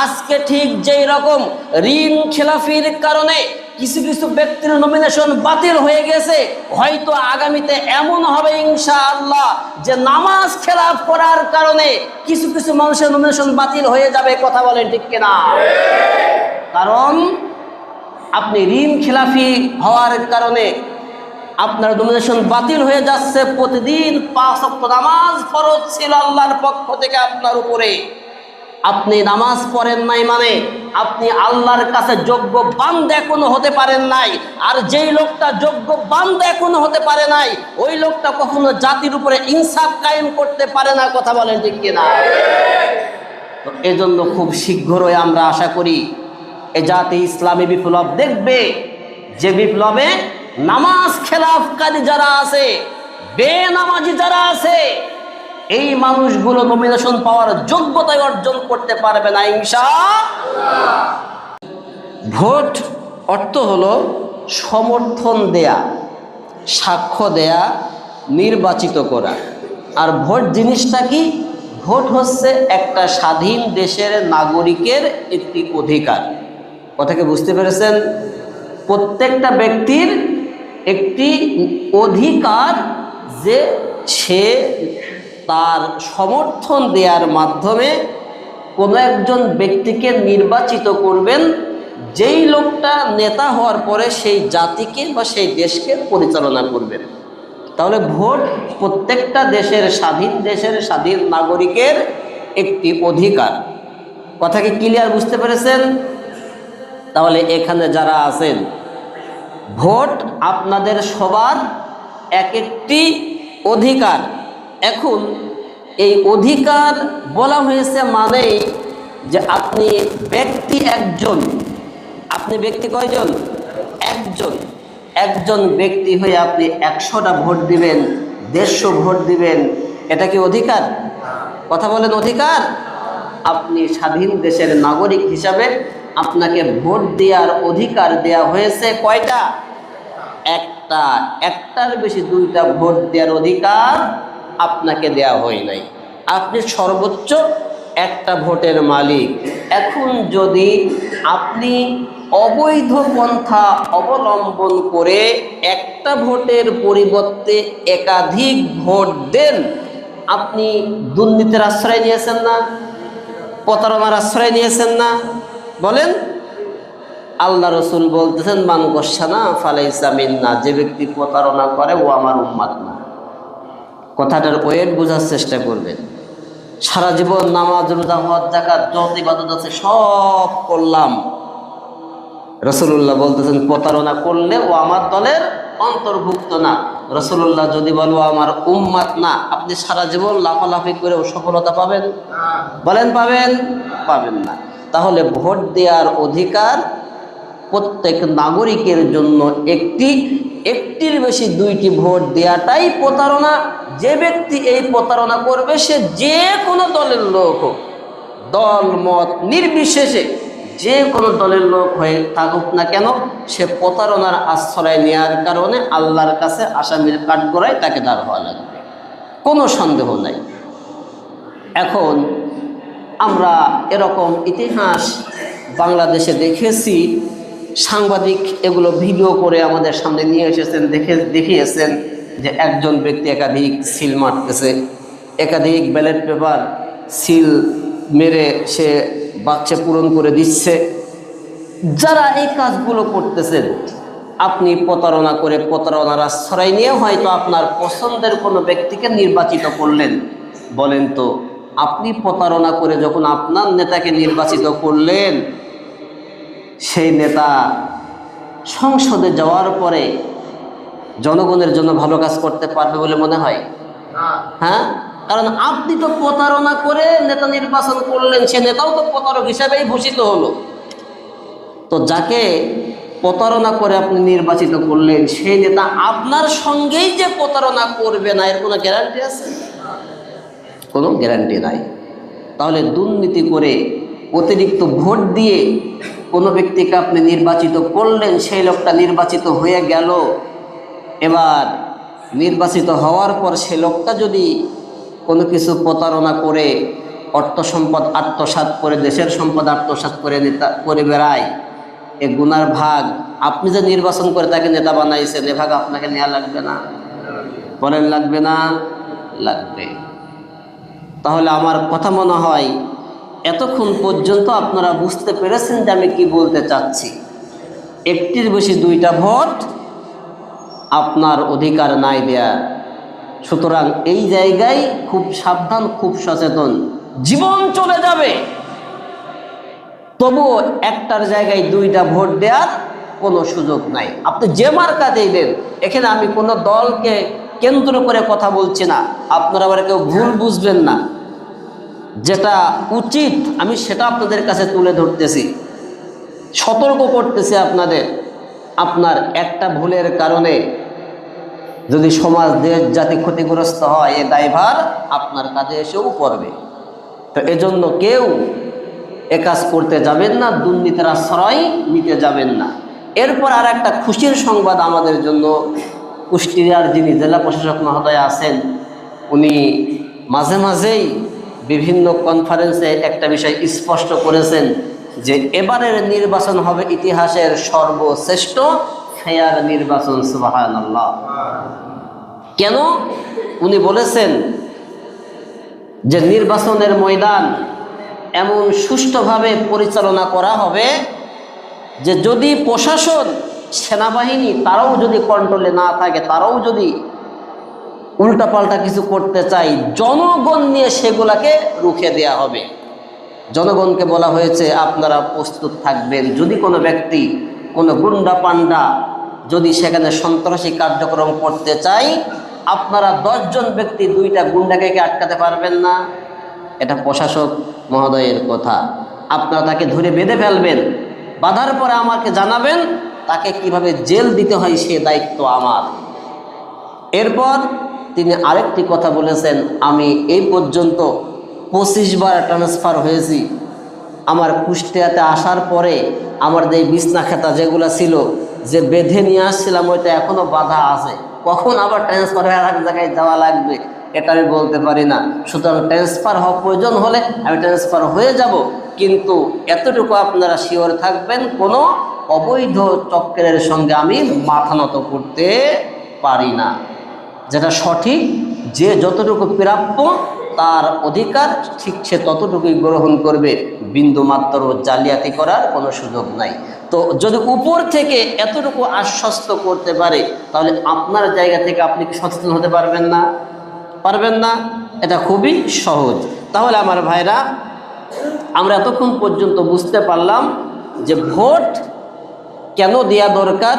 আজকে ঠিক যেই রকম ঋণ খেলাফির কারণে কিছু কিছু ব্যক্তির নমিনেশন বাতিল হয়ে গেছে, হয়তো আগামীতে এমন হবে ইনশা আল্লাহ যে নামাজ খেলাফ করার কারণে কিছু কিছু মানুষের নমিনেশন বাতিল হয়ে যাবে, কথা বলেন ঠিক কিনা? কারণ আপনি ঋণ খেলাফি হওয়ার কারণে আপনার ডোমিনেশন বাতিল হয়ে যাচ্ছে, প্রতিদিন পাঁচ নামাজ ফরজ ছিল আল্লাহর পক্ষ থেকে আপনার উপরে। আপনি নামাজ পড়েন নাই মানে আপনি আল্লাহর কাছে যোগ্য বান্ধ এখনও হতে পারেন নাই। আর যেই লোকটা যোগ্য বান্ধ এখনও হতে পারে নাই, ওই লোকটা কখনো জাতির উপরে ইনসাফ কায়েম করতে পারে না, কথা বলেন ঠিক কিনা? এজন্য খুব শীঘ্রই আমরা আশা করি, এ জাতি ইসলামী বিপ্লব দেখবে যে বিপ্লবে নামাজ খেলাফকারী যারা আছে, বেনামাজি যারা আছে এই মানুষগুলো নমিনেশন পাওয়ার যোগ্যতায় অর্জন করতে পারবে না ইনশা ভোট অর্থ হলো সমর্থন দেয়া, সাক্ষ্য দেয়া, নির্বাচিত করা। আর ভোট জিনিসটা কি? ভোট হচ্ছে একটা স্বাধীন দেশের নাগরিকের একটি অধিকার। কথাকে বুঝতে পেরেছেন? প্রত্যেকটা ব্যক্তির একটি অধিকার যে সে তার সমর্থন দেওয়ার মাধ্যমে কোনো একজন ব্যক্তিকে নির্বাচিত করবেন, যেই লোকটা নেতা হওয়ার পরে সেই জাতিকে বা সেই দেশকে পরিচালনা করবেন। তাহলে ভোট প্রত্যেকটা দেশের স্বাধীন দেশের স্বাধীন নাগরিকের একটি অধিকার। কথা কি ক্লিয়ার বুঝতে পেরেছেন? তাহলে এখানে যারা আছেন, ভোট আপনাদের সবার এক একটি অধিকার। এখন এই অধিকার বলা হয়েছে মানেই যে আপনি ব্যক্তি একজন। আপনি ব্যক্তি কয়জন? একজন। একজন ব্যক্তি হয়ে আপনি একশোটা ভোট দিবেন, দেড়শো ভোট দিবেন। এটা কি অধিকার? কথা বলেন অধিকার। আপনি স্বাধীন দেশের নাগরিক হিসাবে আপনাকে ভোট দেওয়ার অধিকার দেয়া হয়েছে কয়টা? একটা। একটার বেশি দুইটা ভোট দেওয়ার অধিকার আপনাকে দেয়া হয় নাই। আপনি সর্বোচ্চ একটা ভোটের মালিক। এখন যদি আপনি অবৈধ পন্থা অবলম্বন করে একটা ভোটের পরিবর্তে একাধিক ভোট দেন, আপনি দুর্নীতির আশ্রয় নিয়েছেন না? প্রতারণার আশ্রয় নিয়েছেন না? বলেন। আল্লাহ রসুল বলতেছেন, মান গোসানা ফালাইসা মিন্না যে ব্যক্তি প্রতারণা করে, ও আমার উম্মাদ না। কথাটার ওয়েট বোঝার চেষ্টা করবেন সারা জীবন নামাজ, রোজা হওয়ার জাকাত যত ইবাদত আছে, সব করলাম। রসুল্লাহ বলতেছেন, প্রতারণা করলে ও আমার দলের অন্তর্ভুক্ত না। রসুল্লাহ যদি বলো আমার উম্মাত না, আপনি সারা জীবন লাফালাফি করে ও সফলতা পাবেন? বলেন, পাবেন? পাবেন না। তাহলে ভোট দেওয়ার অধিকার প্রত্যেক নাগরিকের জন্য একটি, একটির বেশি দুইটি ভোট দেওয়াটাই প্রতারণা। যে ব্যক্তি এই প্রতারণা করবে, সে যে কোনো দলের লোক হোক, দল, মত, নির্বিশেষে যে কোনো দলের লোক হয়ে থাকুক না কেন, সে প্রতারণার আশ্রয় নেওয়ার কারণে আল্লাহর কাছে আসামির কাঠগড়ায় তাকে দাঁড় হওয়া লাগবে। কোনো সন্দেহ নাই। এখন আমরা এরকম ইতিহাস বাংলাদেশে দেখেছি, সাংবাদিক এগুলো ভিডিও করে আমাদের সামনে নিয়ে এসেছেন, দেখে দেখিয়েছেন। যে একজন ব্যক্তি একাধিক সিল মারতেছে, একাধিক ব্যালট পেপার, সিল মেরে সে বাচ্চা পূরণ করে দিচ্ছে। যারা এই কাজগুলো করতেছেন, আপনি প্রতারণা করে প্রতারণার আশ্রয় নিয়ে হয়তো আপনার পছন্দের কোনো ব্যক্তিকে নির্বাচিত করলেন। বলেন তো, আপনি প্রতারণা করে যখন আপনার নেতাকে নির্বাচিত করলেন, সেই নেতা সংসদে যাওয়ার পরে জনগণের জন্য ভালো কাজ করতে পারবে বলে মনে হয়? হ্যাঁ? কারণ আপনি তো প্রতারণা করে নেতা নির্বাচন করলেন সে নেতাও তো প্রতারক হিসাবেই ভূষিত হলো। তো যাকে প্রতারণা করে আপনি নির্বাচিত করলেন সেই নেতা আপনার সঙ্গেই যে প্রতারণা করবে না এর কোনো গ্যারান্টি আছে? কোনো গ্যারান্টি নাই। তাহলে দুর্নীতি করে অতিরিক্ত ভোট দিয়ে কোনো ব্যক্তিকে আপনি নির্বাচিত করলেন সেই লোকটা নির্বাচিত হয়ে গেল এবার নির্বাচিত হওয়ার পর সে লোকটা যদি কোনো কিছু প্রতারণা করে, অর্থ সম্পদ, আত্মসাৎ করে, দেশের সম্পদ আত্মসাৎ করে নেতা, করে বেড়ায়, এ গুনার ভাগ, আপনি যে নির্বাচন করে তাকে নেতা বানাইছেন, এ ভাগ আপনাকে নেওয়া লাগবে না। বলেন, লাগবে না? লাগবে। তাহলে আমার কথা মনে হয়, এতক্ষণ পর্যন্ত আপনারা বুঝতে পেরেছেন যে আমি কি বলতে চাচ্ছি। একটির বেশি দুইটা ভোট আপনার অধিকার নাই দেয়া। সুতরাং এই জায়গায় খুব সাবধান, খুব সচেতন। জীবন চলে যাবে। তবুও একটার জায়গায় দুইটা ভোট দেওয়ার কোনো সুযোগ নাই। আপনি যে মার্কাতেই দেন এখানে আমি কোনো দলকে কেন্দ্র করে কথা বলছি না। আপনারা আবার কেউ ভুল বুঝবেন না। যেটা উচিত, আমি সেটা আপনাদের কাছে তুলে ধরতেছি। সতর্ক করতেছি আপনাদের। আপনার একটা ভুলের কারণে যদি সমাজ দেশ জাতি ক্ষতিগ্রস্ত হয়, এ দায়ভার আপনার কাজে এসেও পড়বে। তো এজন্য কেউ এ কাজ করতে যাবেন না, দুর্নীতির আশ্রয় নিতে যাবেন না। এরপর আর একটা খুশির সংবাদ আমাদের জন্য। কুষ্টিয়ার যিনি জেলা প্রশাসক মহোদয় আছেন, উনি মাঝে মাঝেই বিভিন্ন কনফারেন্সে একটা বিষয় স্পষ্ট করেছেন। যে এবারের নির্বাচন হবে ইতিহাসের সর্বশ্রেষ্ঠ ফেয়ার নির্বাচন আল্লাহ কেন? উনি বলেছেন যে নির্বাচনের ময়দান এমন সুষ্ঠুভাবে পরিচালনা করা হবে যে যদি প্রশাসন, সেনাবাহিনী তারাও যদি কন্ট্রোলে না থাকে, তারাও যদি উল্টাপাল্টা কিছু করতে চাই জনগণ নিয়ে সেগুলাকে রুখে দেয়া হবে। জনগণকে বলা হয়েছে, আপনারা প্রস্তুত থাকবেন। যদি কোনো ব্যক্তি, কোনো গুন্ডা পান্ডা যদি সেখানে সন্ত্রাসী কার্যক্রম করতে চাই আপনারা দশজন ব্যক্তি দুইটা গুন্ডাকে কি আটকাতে পারবেন না। এটা প্রশাসক মহোদয়ের কথা। আপনারা তাকে ধরে বেঁধে ফেলবেন, বাধার পরে আমাকে জানাবেন, তাকে কীভাবে জেল দিতে হয় সে দায়িত্ব আমার। এরপর তিনি আরেকটি কথা বলেছেন, আমি এই পর্যন্ত পঁচিশ বার ট্রান্সফার হয়েছি। আমার কুষ্টিয়াতে আসার পরে আমার যে বিছনা খেতা যেগুলো ছিল, যে বেঁধে নিয়ে আসছিলাম, ওইটা এখনও বাধা আছে। কখন আবার ট্রান্সফার হয়ে আর জায়গায় যাওয়া লাগবে, এটা আমি বলতে পারি না। সুতরাং ট্রান্সফার হওয়া প্রয়োজন হলে আমি ট্রান্সফার হয়ে যাব, কিন্তু এতটুকু আপনারা শিওর থাকবেন, কোনো অবৈধ চক্রের সঙ্গে আমি মাথা নত করতে পারি না। যেটা সঠিক, যে যতটুকু প্রাপ্য তার অধিকার, ঠিক সে ততটুকুই গ্রহণ করবে বিন্দু মাত্র জালিয়াতি করার কোনো সুযোগ নাই। তো যদি উপর থেকে এতটুকু আশ্বস্ত করতে পারে, তাহলে আপনার জায়গা থেকে আপনি সচেতন হতে পারবেন না? পারবেন না? এটা খুবই সহজ। তাহলে আমার ভাইরা, আমরা এতক্ষণ পর্যন্ত বুঝতে পারলাম যে ভোট কেন দেয়া দরকার,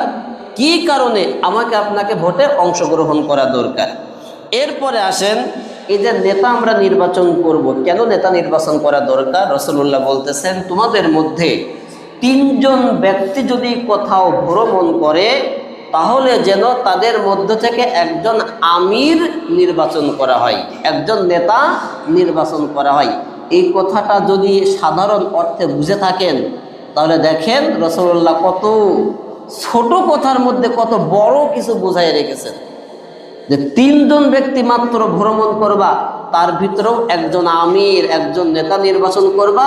কি কারণে আমাকে আপনাকে ভোটে অংশগ্রহণ করা দরকার। এরপরে আসেন এই যে নেতা আমরা নির্বাচন করব, কেন নেতা নির্বাচন করা দরকার? রসুল্লাহ বলতেছেন, তোমাদের মধ্যে তিনজন ব্যক্তি যদি কোথাও ভ্রমণ করে, তাহলে যেন তাদের মধ্য থেকে একজন আমির নির্বাচন করা হয়, একজন নেতা নির্বাচন করা হয়। এই কথাটা যদি সাধারণ অর্থে বুঝে থাকেন, তাহলে দেখেন রসুল্লাহ কত ছোট কথার মধ্যে কত বড় কিছু বোঝাই রেখেছেন। যে তিনজন ব্যক্তি মাত্র ভ্রমণ করবা, তার ভিতরেও একজন আমির, একজন নেতা নির্বাচন করবা,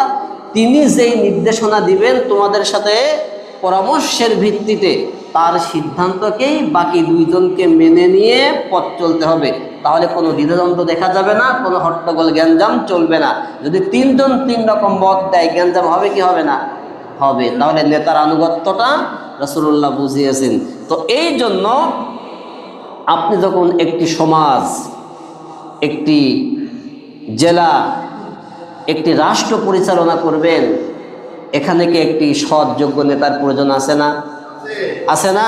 তিনি যেই নির্দেশনা দিবেন তোমাদের সাথে পরামর্শের ভিত্তিতে, তার সিদ্ধান্তকেই বাকি দুইজনকে মেনে নিয়ে পথ চলতে হবে। তাহলে কোনো দ্বিধাদ্বন্দ্ব দেখা যাবে না, কোনো হট্টগোল গ্যাঞ্জাম চলবে না। যদি তিনজন তিন রকম মত দেয়, গ্যাঞ্জাম হবে কি হবে না? হবে। তাহলে নেতার আনুগত্যটা রসুল্লাহ বুঝিয়েছেন। তো এই জন্য আপনি যখন একটি সমাজ, একটি জেলা, একটি রাষ্ট্র পরিচালনা করবেন, এখানে কি একটি সৎ, যোগ্য নেতার প্রয়োজন আছে না? আছে না?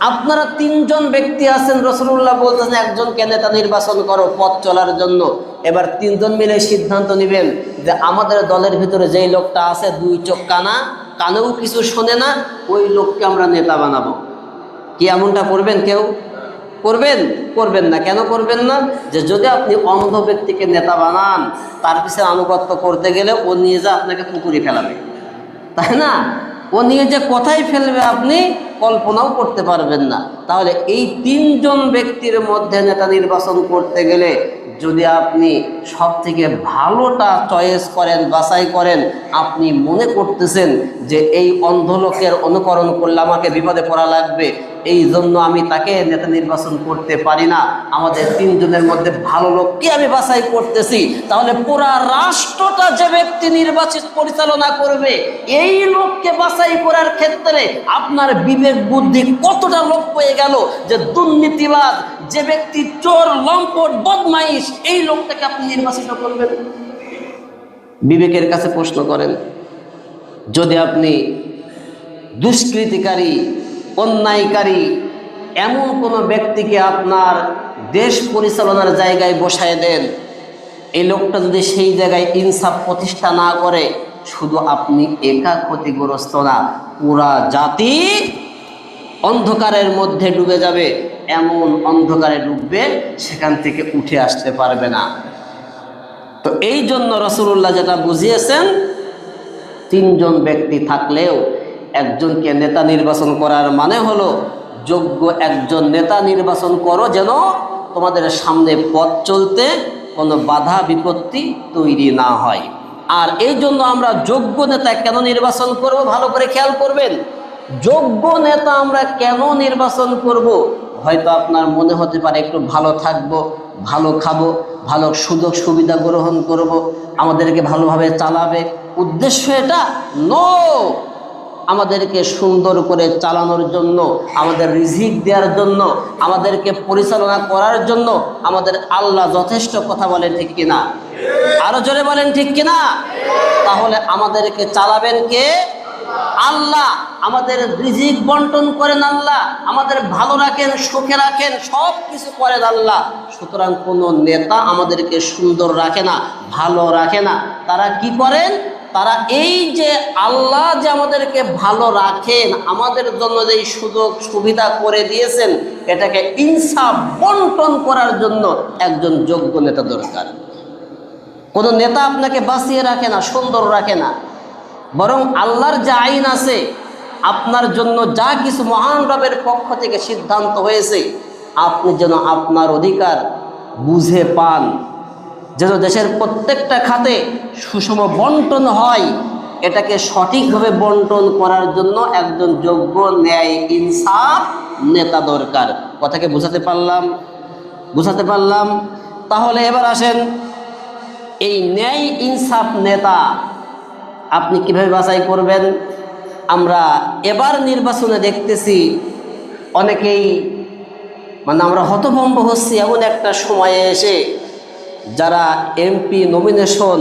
আপনারা তিনজন ব্যক্তি আছেন রসুল্লাহ বলতেছেন, একজনকে নেতা নির্বাচন করো, পথ চলার জন্য। এবার তিনজন মিলে সিদ্ধান্ত নেবেন যে আমাদের দলের ভিতরে যেই লোকটা আছে, দুই চোখ কানা, কানেও কিছু শোনে না, ওই লোককে আমরা নেতা বানাবো। কি এমনটা করবেন কেউ? করবেন? করবেন না। কেন করবেন না? যে যদি আপনি অন্ধ ব্যক্তিকে নেতা বানান, তার পিছনে আনুগত্য করতে গেলে ও নিয়ে যা আপনাকে পুকুরে ফেলাবে। তাই না? ও নিয়ে যে কোথায় ফেলবে আপনি, কল্পনাও করতে পারবেন না। তাহলে এই তিনজন ব্যক্তির মধ্যে নেতা নির্বাচন করতে গেলে যদি আপনি সব থেকে ভালোটা চয়েস করেন, বাছাই করেন, আপনি মনে করতেছেন যে এই অন্ধলোকের অনুকরণ করলে আমাকে বিপদে পড়া লাগবে এই জন্য আমি তাকে নেতা নির্বাচন করতে পারি না। আমাদের তিনজনের মধ্যে ভালো লোককে আমি বাছাই করতেছি? তাহলে পুরা রাষ্ট্রটা যে ব্যক্তি নির্বাচিত পরিচালনা করবে, এই লোককে বাছাই করার ক্ষেত্রে আপনার বিবেক বুদ্ধি কতটা লোক পেয়ে গেল যে দুর্নীতিবাদ, যে ব্যক্তি চোর, লম্পট, বদমাইশ, এই লোকটাকে আপনি নির্বাচিত করবেন? বিবেকের কাছে প্রশ্ন করেন, যদি আপনি দুষ্কৃতিকারী অন্যায়কারী এমন কোনো ব্যক্তিকে আপনার দেশ পরিচালনার জায়গায় বসায় দেন, এই লোকটা যদি সেই জায়গায় ইনসাফ প্রতিষ্ঠা না করে, শুধু আপনি একা ক্ষতিগ্রস্ত না, পুরা জাতি অন্ধকারের মধ্যে ডুবে যাবে। এমন অন্ধকারে ডুববে, সেখান থেকে উঠে আসতে পারবে না। তো এই জন্য রসুল্লাহ যেটা বুঝিয়েছেন, তিনজন ব্যক্তি থাকলেও একজনকে নেতা নির্বাচন করার মানে হলো, যোগ্য একজন নেতা নির্বাচন করো যেন তোমাদের সামনে পথ চলতে কোনো বাধা বিপত্তি তৈরি না হয়। আর এই জন্য আমরা যোগ্য নেতা কেন নির্বাচন করব ভালো করে খেয়াল করবেন। যোগ্য নেতা আমরা কেন নির্বাচন করব? হয়তো আপনার মনে হতে পারে একটু ভালো থাকব, ভালো খাব, ভালো সুযোগ সুবিধা গ্রহণ করব, আমাদেরকে ভালোভাবে চালাবে। উদ্দেশ্য এটা? নো আমাদেরকে সুন্দর করে চালানোর জন্য, আমাদের রিজিক দেওয়ার জন্য, আমাদেরকে পরিচালনা করার জন্য আমাদের আল্লাহ যথেষ্ট কথা বলেন, ঠিক কিনা? আরও জোরে বলেন, ঠিক কিনা? তাহলে আমাদেরকে চালাবেন কে? আল্লাহ। আমাদের রিজিক বন্টন করেন আল্লাহ। আমাদের ভালো রাখেন, সুখে রাখেন সব কিছু করেন আল্লাহ। সুতরাং কোনো নেতা আমাদেরকে সুন্দর রাখে না, ভালো রাখে না। তারা কি করেন? তারা এই যে আল্লাহ যে আমাদেরকে ভালো রাখেন, আমাদের জন্য যে সুযোগ সুবিধা করে দিয়েছেন, এটাকে ইনসাফ বন্টন করার জন্য একজন যোগ্য নেতা দরকার। কোনো নেতা আপনাকে বাঁচিয়ে রাখে না, সুন্দর রাখে না। বরং আল্লাহর যে আইন আছে, আপনার জন্য যা কিছু মহান রবের পক্ষ থেকে সিদ্ধান্ত হয়েছে, আপনি যেন আপনার অধিকার বুঝে পান। যেন দেশের প্রত্যেকটা খাতে সুষম বন্টন হয়, এটাকে সঠিকভাবে বন্টন করার জন্য একজন যোগ্য ন্যায় ইনসাফ নেতা দরকার। কথাকে বুঝাতে পারলাম? বুঝাতে পারলাম? তাহলে এবার আসেন, এই ন্যায় ইনসাফ নেতা আপনি কীভাবে বাছাই করবেন? আমরা এবার নির্বাচনে দেখতেছি অনেকেই মানে আমরা হতভম্ব হচ্ছি এমন একটা সময়ে এসে যারা এমপি নমিনেশন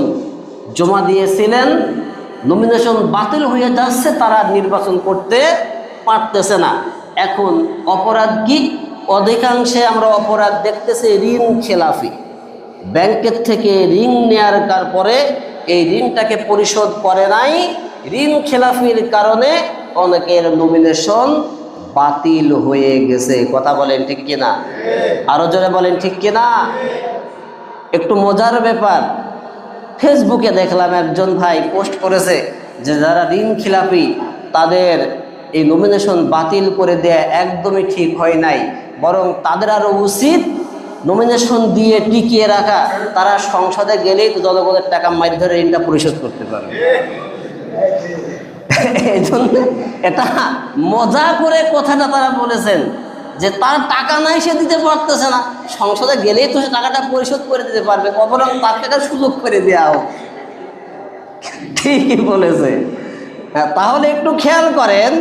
জমা দিয়েছিলেন নমিনেশন বাতিল হয়ে যাচ্ছে, তারা নির্বাচন করতে পারতেছে না। এখন অপরাধ কি? অধিকাংশে আমরা অপরাধ দেখতেছি ঋণ খেলাফি। ব্যাংকের থেকে ঋণ নেয়ার পরে এই ঋণটাকে পরিশোধ করে নাই। ঋণ খেলাফির কারণে অনেকের নমিনেশন বাতিল হয়ে গেছে। কথা বলেন ঠিক কিনা? আরও জোরে বলেন ঠিক কিনা? একটু মজার ব্যাপার। ফেসবুকে দেখলাম একজন ভাই পোস্ট করেছে যে যারা ঋণ খিলাপি, তাদের এই নমিনেশন বাতিল করে দেয়া একদমই ঠিক হয় নাই। বরং তাদের আরও উচিত নমিনেশন দিয়ে টিকিয়ে রাখা। তারা সংসদে গেলেই জনগণের টাকা মার ধরে ঋণটা পরিশোধ করতে পারবে। এই জন্য এটা মজা করে কথাটা তারা বলেছেন। যে তার টাকা নাই সে দিতে পারতেছে না। সংসদে গেলেই তো সে টাকাটা পরিশোধ করে দিতে পারবে। অবরং তার টাকা সুযোগ করে দেওয়া হোক। ঠিকই বলেছে। হ্যাঁ, তাহলে একটু খেয়াল করেন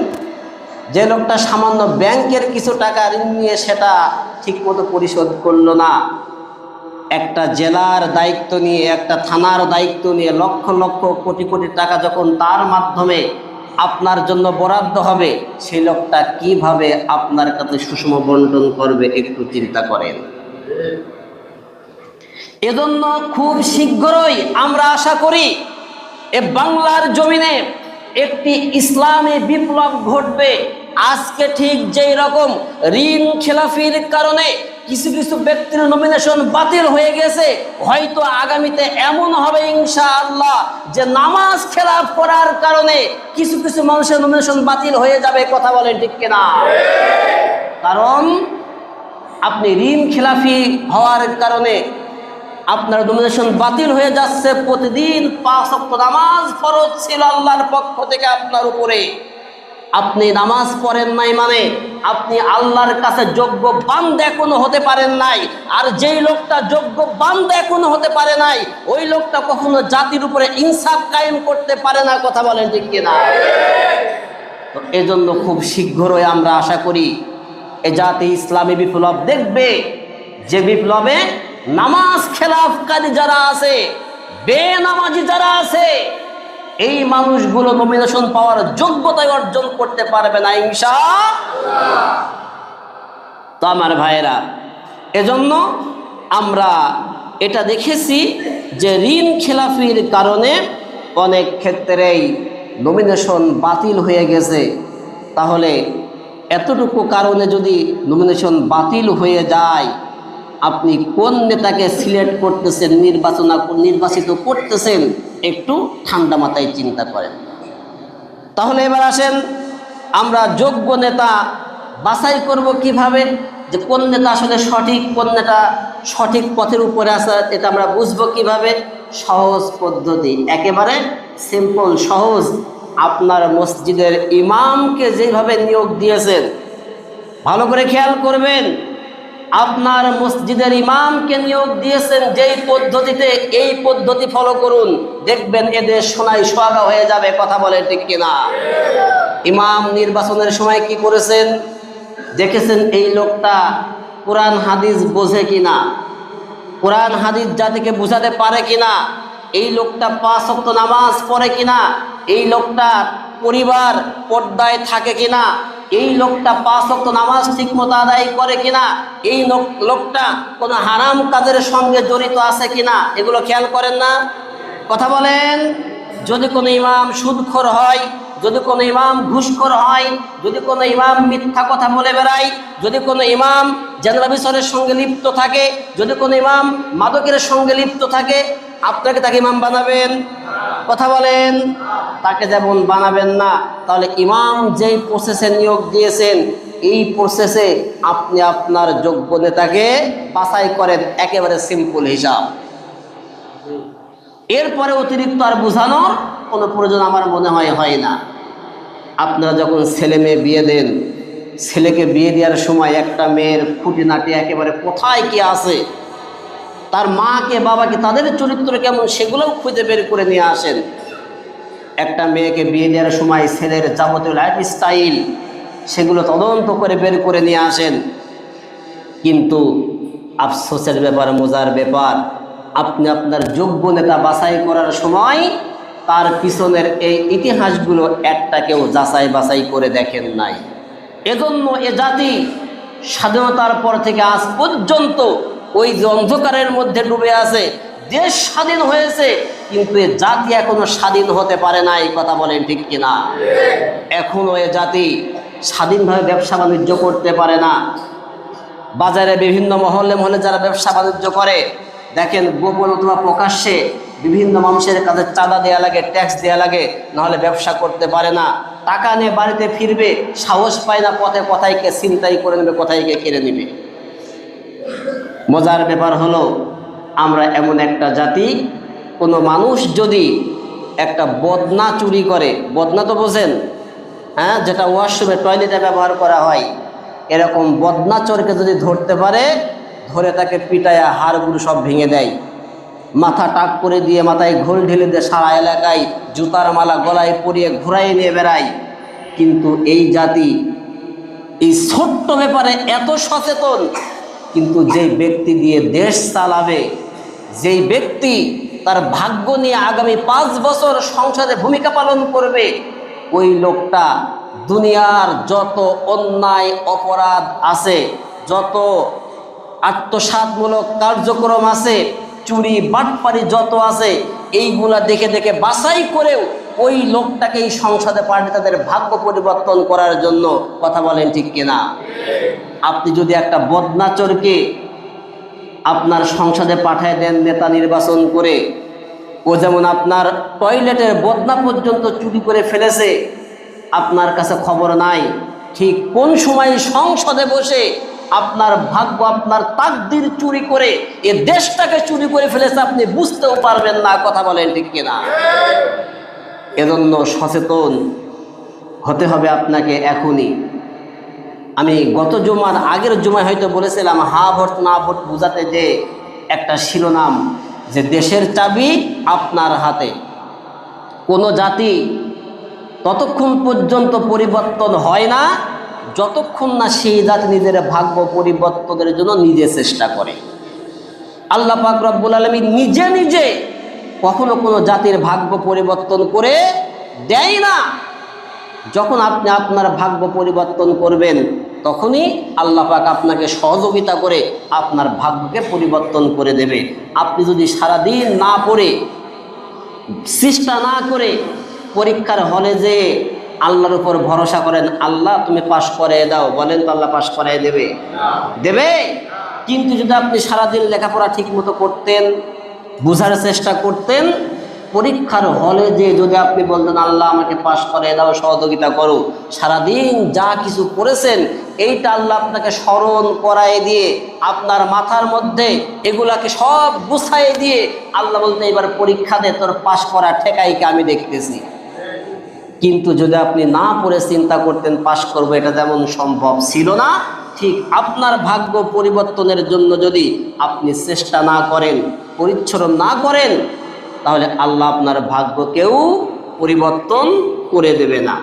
যে লোকটা সামান্য ব্যাংকের কিছু টাকা ঋণ নিয়ে সেটা ঠিকমতো পরিশোধ করল না। একটা জেলার দায়িত্ব নিয়ে একটা থানার দায়িত্ব নিয়ে লক্ষ লক্ষ কোটি কোটি টাকা যখন তার মাধ্যমে আপনার জন্য বরাদ্দ হবে সেই লোকটা কীভাবে আপনার কাছে সুষম বন্টন করবে একটু চিন্তা করেন। এজন্য খুব শীঘ্রই আমরা আশা করি, এ বাংলার জমিনে একটি ইসলামী বিপ্লব ঘটবে। আজকে ঠিক যেই রকম ঋণ খেলাফির কারণে কিছু কিছু ব্যক্তির নমিনেশন বাতিল হয়ে গেছে। হয়তো আগামীতে এমন হবে ইনশাআল্লাহ যে নামাজ খেলাফ করার কারণে কিছু কিছু মানুষের নমিনেশন বাতিল হয়ে যাবে, কথা বলেন ঠিক কিনা? কারণ আপনি ঋণ খেলাফি হওয়ার কারণে আপনার ডোমিনেশন বাতিল হয়ে যাচ্ছে, প্রতিদিন পাঁচ নামাজ ফরজ ছিল আল্লাহর পক্ষ থেকে আপনার উপরে। আপনি নামাজ পড়েন নাই মানে আপনি আল্লাহর কাছে যোগ্য বান্দা এখনও হতে পারেন নাই। আর যেই লোকটা যোগ্য বান্দা এখনও হতে পারে নাই, ওই লোকটা কখনো জাতির উপরে ইনসাফ কায়েম করতে পারে না, কথা বলেন ঠিক কিনা? তো এজন্য খুব শীঘ্রই আমরা আশা করি, এ জাতি ইসলামী বিপ্লব দেখবে যে বিপ্লবে নামাজ খেলাফকারী যারা আছে, বেনামাজি যারা আছে এই মানুষগুলো নমিনেশন পাওয়ার যোগ্যতায় অর্জন করতে পারবে না ইনশা তো আমার ভাইয়েরা, এজন্য আমরা এটা দেখেছি যে ঋণ খেলাফির কারণে অনেক ক্ষেত্রেই নমিনেশন বাতিল হয়ে গেছে। তাহলে এতটুকু কারণে যদি নমিনেশন বাতিল হয়ে যায় আপনি কোন নেতাকে সিলেক্ট করতেছেন, নির্বাচনা নির্বাচিত করতেছেন, একটু ঠান্ডা মাথায় চিন্তা করেন। তাহলে এবার আসেন, আমরা যোগ্য নেতা বাছাই করব কীভাবে? যে কোন নেতা আসলে সঠিক, কোন নেতা সঠিক পথের উপরে আছে, এটা আমরা বুঝব কীভাবে? সহজ পদ্ধতি। একেবারে সিম্পল সহজ। আপনার মসজিদের ইমামকে যেভাবে নিয়োগ দিয়েছেন, ভালো করে খেয়াল করবেন। আপনার মসজিদের ইমামকে নিয়োগ দিয়েছেন, যেই পদ্ধতিতে এই পদ্ধতি ফলো করুন, দেখবেন এদের সোনাই সোয়াগা হয়ে যাবে, কথা বলে ঠিক কিনা। ইমাম নির্বাচনের সময় কি করেছেন? দেখেছেন এই লোকটা কোরআন, হাদিস বোঝে কিনা? কোরআন, হাদিস জাতিকে বোঝাতে পারে কিনা? এই লোকটা পাঁচ নামাজ পড়ে কিনা? এই লোকটা পরিবার পর্দায় থাকে কিনা? এই লোকটা পাঁচ অক্ত নামাজ ঠিক মতো আদায় করে কিনা? এই লোক- লোকটা কোনো হারাম কাজের সঙ্গে জড়িত আছে কিনা? এগুলো খেয়াল করেন না? কথা বলেন? যদি কোনো ইমাম সুদখোর হয়, যদি কোনো ইমাম ঘুষখোর হয়, যদি কোনো ইমাম মিথ্যা কথা বলে বেড়ায়, যদি কোনো ইমাম জেনারেবিসরের সঙ্গে লিপ্ত থাকে, যদি কোনো ইমাম মাদকের সঙ্গে লিপ্ত থাকে আপনাকে তাকে ইমাম বানাবেন। কথা বলেন, তাকে যেমন বানাবেন না, তাহলে ইমাম যেই প্রসেসে নিয়োগ দিয়েছেন, এই প্রসেসে আপনি আপনার যোগ্য নেতাকে বাছাই করেন, একেবারে সিম্পল হিসাব। এরপরে অতিরিক্ত আর বোঝানোর কোনো প্রয়োজন আমার মনে হয় হয় না। আপনারা যখন ছেলে মেয়ে বিয়ে দেন, ছেলেকে বিয়ে দেওয়ার সময় একটা মেয়ের খুঁটিনাটি একেবারে কোথায় কি আছে তার মাকে, বাবাকে, তাদের চরিত্র কেমন সেগুলোও খুঁজে বের করে নিয়ে আসেন। একটা মেয়েকে বিয়ে দেওয়ার সময় ছেলের যাবতীয় লাইফ স্টাইল সেগুলো তদন্ত করে বের করে নিয়ে আসেন। কিন্তু আফসোসের ব্যাপার, মজার ব্যাপার, আপনি আপনার যোগ্য নেতা বাছাই করার সময় তার পিছনের এই ইতিহাসগুলো একটাকেও যাচাই বাছাই করে দেখেন নাই। এজন্য এ জাতি স্বাধীনতার পর থেকে আজ পর্যন্ত ওই যে অন্ধকারের মধ্যে ডুবে আছে। দেশ স্বাধীন হয়েছে, কিন্তু এ জাতি এখনও স্বাধীন হতে পারে না, এই কথা বলেন ঠিক কিনা? এখনও এ জাতি স্বাধীনভাবে ব্যবসা বাণিজ্য করতে পারে না। বাজারে বিভিন্ন মহলে মহলে যারা ব্যবসা বাণিজ্য করে, দেখেন গোপন অথবা প্রকাশ্যে বিভিন্ন মানুষের কাছে চাঁদা দেওয়া লাগে ট্যাক্স দেওয়া লাগে, নাহলে ব্যবসা করতে পারে না। টাকা নিয়ে বাড়িতে ফিরবে, সাহস পায় না, পথে কোথায় কে চিন্তাই করে নেবে কোথায় কে কেড়ে নেবে। মজার ব্যাপার হলো, আমরা এমন একটা জাতি, কোনো মানুষ যদি একটা বদনা চুরি করে, বদনা তো বোঝেন হ্যাঁ যেটা ওয়াশরুমে টয়লেটে ব্যবহার করা হয়, এরকম বদনা চোরকে যদি ধরতে পারে, ধরে তাকে পিটায়া হাড়গুলো সব ভেঙে দেয়। মাথা টাক করে দিয়ে মাথায় ঘোল ঢেলে দিয়ে সারা এলাকায় জুতার মালা গলায় পরিয়ে ঘুরাই নিয়ে বেড়ায়। কিন্তু এই জাতি, এই ছোট্ট ব্যাপারে এত সচেতন কিন্তু যেই ব্যক্তি দিয়ে দেশ চালাবে, যেই ব্যক্তি তার ভাগ্য নিয়ে আগামী পাঁচ বছর সংসদে ভূমিকা পালন করবে, ওই লোকটা দুনিয়ার যত অন্যায় অপরাধ আছে, যত আত্মসাতমূলক কার্যক্রম আছে, চুরি, বাটপারি যত আছে, এইগুলা দেখে দেখে বাছাই করেও ওই লোকটাকে এই সংসদে পাঠিয়ে তাদের ভাগ্য পরিবর্তন করার জন্য কথা বলেন ঠিক কিনা? আপনি যদি একটা বদনাচরকে আপনার সংসদে পাঠায় দেন নেতা নির্বাচন করে ও যেমন আপনার টয়লেটের বদনা পর্যন্ত চুরি করে ফেলেছে আপনার কাছে খবর নাই ঠিক কোন সময় সংসদে বসে আপনার ভাগ্য আপনার তাকদির চুরি করে এ দেশটাকে চুরি করে ফেলেছে আপনি বুঝতেও পারবেন না কথা বলেন ঠিক কিনা? এজন্য সচেতন হতে হবে আপনাকে এখনই। আমি গত জুমার আগের জুমায় হয়তো বলেছিলাম, হা ভোট, না ভোট বোঝাতে যে একটা শিরোনাম যে দেশের চাবি আপনার হাতে। কোনো জাতি ততক্ষণ পর্যন্ত পরিবর্তন হয় না, যতক্ষণ না সেই জাতি নিজের ভাগ্য পরিবর্তনের জন্য নিজে চেষ্টা করে। আল্লাহ পাক রব্বুল আলমী নিজে নিজে কখনো কোনো জাতির ভাগ্য পরিবর্তন করে দেয় না। যখন আপনি আপনার ভাগ্য পরিবর্তন করবেন তখনই আল্লাহ পাক আপনাকে সহযোগিতা করে আপনার ভাগ্যকে পরিবর্তন করে দেবে। আপনি যদি সারাদিন না পড়ে, চেষ্টা না করে পরীক্ষার হলে যে আল্লাহর উপর ভরসা করেন, আল্লাহ তুমি পাশ করে দাও, বলেন তো আল্লাহ পাশ করাই দেবে? দেবে? কিন্তু যদি আপনি সারাদিন লেখাপড়া ঠিক মতো করতেন, বোঝার চেষ্টা করতেন পরীক্ষার হলে যে যদি আপনি বলতেন, আল্লাহ আমাকে পাশ করে দাও, সহযোগিতা করো। সারাদিন যা কিছু করেছেন, এইটা আল্লাহ আপনাকে স্মরণ করায় দিয়ে, আপনার মাথার মধ্যে এগুলাকে সব গুছাই দিয়ে আল্লাহ বলতে এবার পরীক্ষা দে, তোর পাশ করা ঠেকাইকে আমি দেখতেছি। কিন্তু যদি আপনি না পড়ে চিন্তা করতেন, পাশ করব, এটা যেমন সম্ভব ছিল না। ঠিক আপনার ভাগ্য পরিবর্তনের জন্য যদি আপনি চেষ্টা না করেন, পরিচ্ছন্ন না করেন তাহলে আল্লাহ আপনার ভাগ্যকেও পরিবর্তন করে দেবে না।